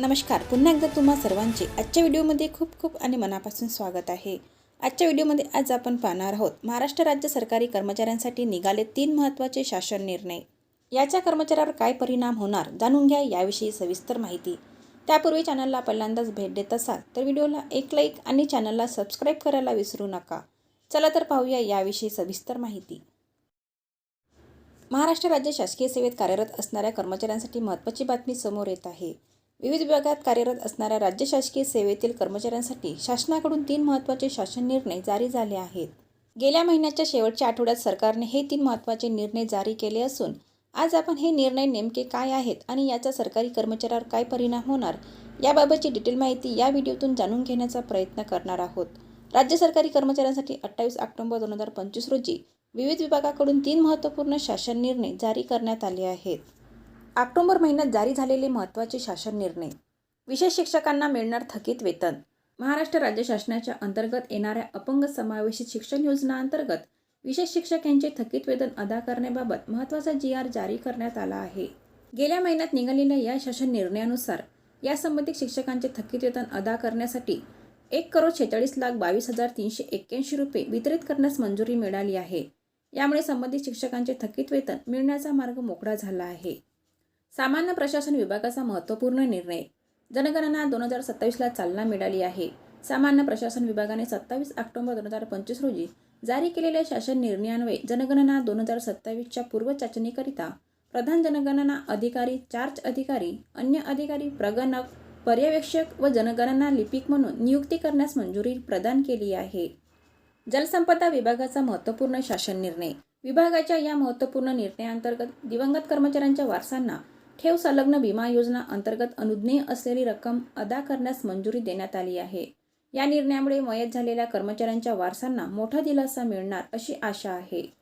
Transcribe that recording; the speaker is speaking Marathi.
नमस्कार. पुन्हा एकदा तुम्हा सर्वांचे आजच्या व्हिडिओमध्ये खूप खूप आणि मनापासून स्वागत आहे. आजच्या व्हिडिओमध्ये आज आपण पाहणार आहोत महाराष्ट्र राज्य सरकारी कर्मचाऱ्यांसाठी निघाले तीन महत्त्वाचे शासन निर्णय. याच्या कर्मचाऱ्यावर काय परिणाम होणार जाणून घ्या याविषयी सविस्तर माहिती. त्यापूर्वी चॅनलला पहिल्यांदाच भेट देत असाल तर व्हिडिओला एक लाईक आणि चॅनलला सबस्क्राईब करायला विसरू नका. चला तर पाहूया याविषयी सविस्तर माहिती. महाराष्ट्र राज्य शासकीय सेवेत कार्यरत असणाऱ्या कर्मचाऱ्यांसाठी महत्त्वाची बातमी समोर येत आहे. विविध विभागात कार्यरत असणाऱ्या राज्य शासकीय सेवेतील कर्मचाऱ्यांसाठी शासनाकडून तीन महत्त्वाचे शासन निर्णय जारी झाले आहेत. गेल्या महिन्याच्या शेवटच्या आठवड्यात सरकारने हे तीन महत्त्वाचे निर्णय जारी केले असून आज आपण हे निर्णय नेमके काय आहेत आणि याचा सरकारी कर्मचाऱ्यावर काय परिणाम होणार याबाबतची डिटेल माहिती या व्हिडिओतून जाणून घेण्याचा प्रयत्न करणार आहोत. राज्य सरकारी कर्मचाऱ्यांसाठी अठ्ठावीस ऑक्टोबर दोन हजार पंचवीस रोजी विविध विभागाकडून तीन महत्त्वपूर्ण शासन निर्णय जारी करण्यात आले आहेत. ऑक्टोबर महिन्यात जारी झालेले महत्त्वाचे शासन निर्णय. विशेष शिक्षकांना मिळणार थकीत वेतन. महाराष्ट्र राज्य शासनाच्या अंतर्गत येणाऱ्या अपंग समावेशित शिक्षण योजना अंतर्गत विशेष शिक्षक यांचे थकीत वेतन अदा करण्याबाबत महत्त्वाचा जी आर जारी करण्यात आला आहे. गेल्या महिन्यात निघालेल्या या शासन निर्णयानुसार या संबंधित शिक्षकांचे थकीत वेतन अदा करण्यासाठी एक करोड शेहेचाळीस लाख बावीस हजार तीनशे एक्क्याऐंशी रुपये वितरित करण्यास मंजुरी मिळाली आहे. यामुळे संबंधित शिक्षकांचे थकीत वेतन मिळण्याचा मार्ग मोकळा झाला आहे. सामान्य प्रशासन विभागाचा महत्त्वपूर्ण निर्णय. जनगणना दोन हजार सत्तावीसला चालना मिळाली आहे. सामान्य प्रशासन विभागाने सत्तावीस ऑक्टोबर दोन हजार पंचवीस रोजी जारी केलेल्या शासन निर्णयान्वये जनगणना दोन हजार सत्तावीसच्या पूर्व चाचणीकरिता प्रधान जनगणना अधिकारी चार्ज अधिकारी अन्य अधिकारी प्रगणक पर्यवेक्षक व जनगणना लिपिक म्हणून नियुक्ती करण्यास मंजुरी प्रदान केली आहे. जलसंपदा विभागाचा महत्त्वपूर्ण शासन निर्णय. विभागाच्या या महत्त्वपूर्ण निर्णयाअंतर्गत दिवंगत कर्मचाऱ्यांच्या वारसांना ठेव संलग्न विमा योजना अंतर्गत अनुज्ञेय असलेली रक्कम अदा करण्यास मंजुरी देण्यात आली आहे. या निर्णयामुळे मयत झालेल्या कर्मचाऱ्यांच्या वारसांना मोठा दिलासा मिळणार अशी आशा आहे.